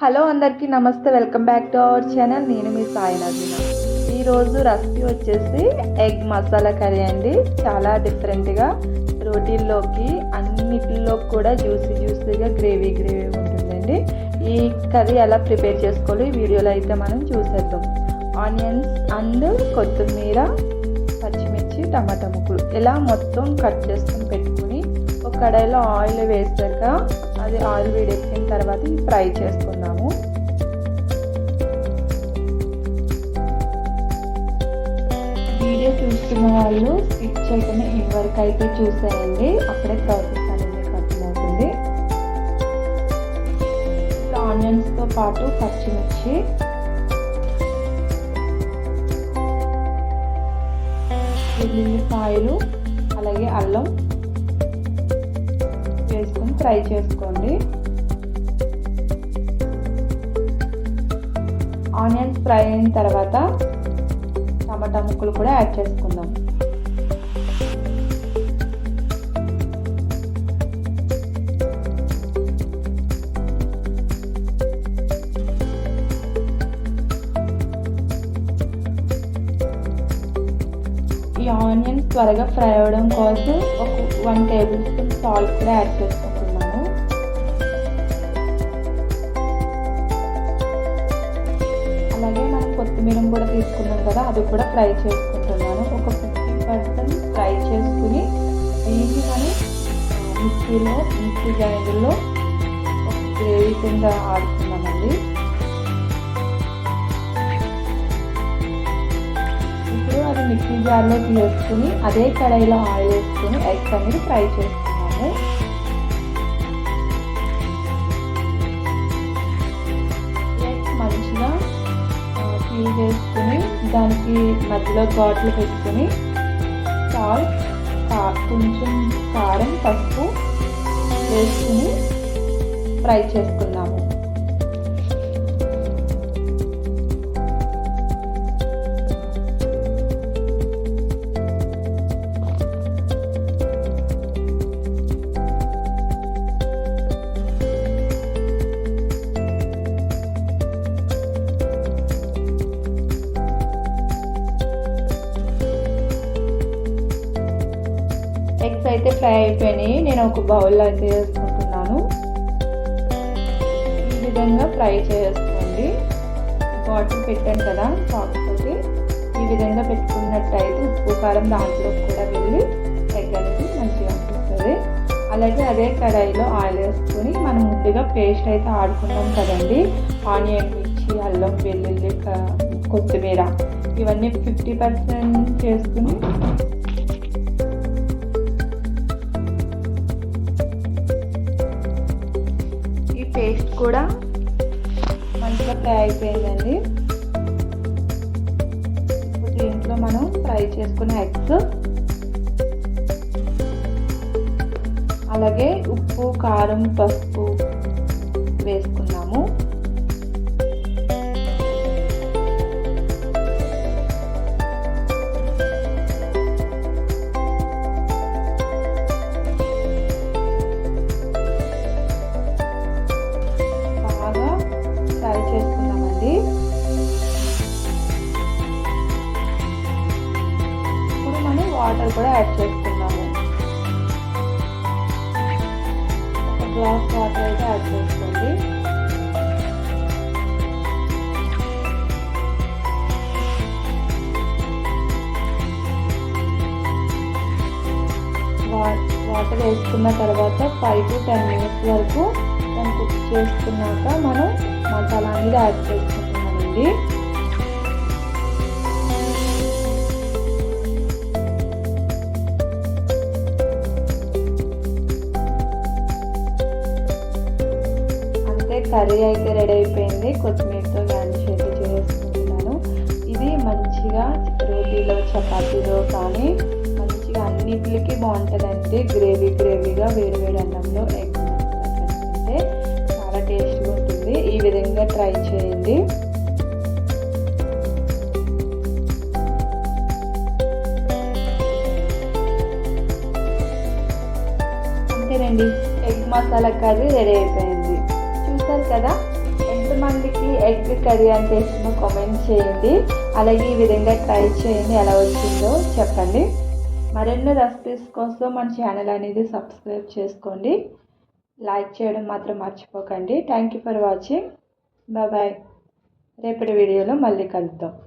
Hello అందరికీ నమస్తే welcome back to our channel. నేను మీ సాయి నవీన. ఈరోజు రెసిపీ వచ్చేసి ఎగ్ మసాలా కర్రీ అండి. చాలా డిఫరెంట్గా రోటీల్లోకి అన్నిటిలో కూడా జ్యూసీ జ్యూసీగా గ్రేవీ గ్రేవీ ఉంటుందండి. ఈ కర్రీ ఎలా ప్రిపేర్ చేసుకోవాలి ఈ వీడియోలో అయితే మనం చూసేద్దాం. ఆనియన్స్ అండ్ కొత్తిమీర పచ్చిమిర్చి టమాటా ముక్కలు. ఇలా మొత్తం కట్ చేసుకొని పెట్టుకుని ఒక కడాయిలో ఆయిల్ వేసాక అది ఆయిల్ వేడెక్కిన తర్వాత ఫ్రై చేసుకుందాము. వీడియో చూస్తున్న వాళ్ళు స్కిప్ చేయకుండా ఇంతవరకు అయితే చూసేయండి. అప్పుడే ప్రాసెస్ అనేది మీకు అర్థమవుతుంది ఆనియన్స్తో పాటు పచ్చిమిర్చి. ఉల్లిపాయలు అలాగే అల్లం వేసుకొని ఫ్రై చేసుకోండి. ఆనియన్స్ ఫ్రై అయిన తర్వాత టమాటా ముక్కలు కూడా యాడ్ చేసుకుందాం. ఈ ఆనియన్స్ త్వరగా ఫ్రై అవ్వడం కోసం ఒక వన్ టేబుల్ స్పూన్ సాల్ట్ కూడా యాడ్ చేస్తాం కొత్తిమీర కూడా తీసుకున్నాం కదా అది కూడా ఫ్రై చేసుకుంటున్నాను. ఒక ఫిఫ్టీ పర్సెంట్ ఫ్రై చేసుకుని దీన్ని మిక్సీలో మిక్సీ గ్రైండర్లో ఒక గ్రేవీ కింద ఆడుతున్నామండి ఇప్పుడు అది మిక్సీ జార్లో తీసుకుని అదే కడాయిలో ఆయిల్ వేసుకుని ఎగ్స్ అనేది ఫ్రై చేసుకున్నాము పీల్ చేసుకుని దానికి మధ్యలో ఘాట్లు పెట్టుకుని సాల్ట్ కొంచెం కారం పసుపు వేసుకుని ఫ్రై చేసుకున్నాము అయితే ఫ్రై అయిపోయినాయి. నేను ఒక బౌల్లో అయితే వేసుకుంటున్నాను. ఈ విధంగా ఫ్రై చేసుకోండి. వాటర్ పెట్టాను కదా కాకపోతే ఈ విధంగా పెట్టుకున్నట్టయితే ఉప్పు కారం దాంట్లో కూడా వెళ్ళి ఎగ్ అనేది మంచిగా అనిపిస్తుంది. అలాగే అదే కడాయిలో ఆయిల్ వేసుకొని మనం ముందుగా పేస్ట్ అయితే ఆడుకున్నాం కదండి. ఆనియన్ మిర్చి అల్లం వెల్లుల్లి కొత్తిమీర ఇవన్నీ ఫిఫ్టీ పర్సెంట్ చేసుకుని కూడా మంచిగా ఫ్రై అయిపోయిందండి. దీంట్లో మనం ఫ్రై చేసుకున్న ఎగ్స్ అలాగే ఉప్పు కారం పసుపు వాటర్ కూడా యాడ్ చేసుకున్నాము. ఒక గ్లాస్ వాటర్ అయితే యాడ్ చేసుకోండి. వాటర్ వేసుకున్న తర్వాత ఫైవ్ టు టెన్ మినిట్స్ వరకు దాన్ని కుక్ చేసుకున్నాక మనం మసాలా అనేది యాడ్ చేసుకుంటున్నామండి. కర్రీ అయితే రెడీ అయిపోయింది. కొత్తిమీరతో గార్నిష్ అయితే చేసుకుంటున్నాను. ఇది మంచిగా రోటీలో చపాతీలో కానీ మంచిగా అన్నిటికి బాగుంటుందండి. గ్రేవీ గ్రేవీగా వేడి వేడి అన్నంలో ఎగ్ అంటే చాలా టేస్ట్గా ఉంటుంది. ఈ విధంగా ట్రై చేయండి. అంతేనండి. ఎగ్ మసాలా కర్రీ రెడీ అయిపోయింది. చూసారు కదా? ఎంతమందికి ఎగ్ కర్రీ అంటే ఇష్టమో కామెంట్ చేయండి. అలాగే ఈ విధంగా ట్రై చేయండి ఎలా వచ్చిందో చెప్పండి. మరెన్నో రెసిపీస్ కోసం మన ఛానల్ అనేది సబ్స్క్రైబ్ చేసుకోండి. లైక్ చేయడం మాత్రం మర్చిపోకండి. Thank you for watching bye రేపటి వీడియోలో మళ్ళీ కలుద్దాం.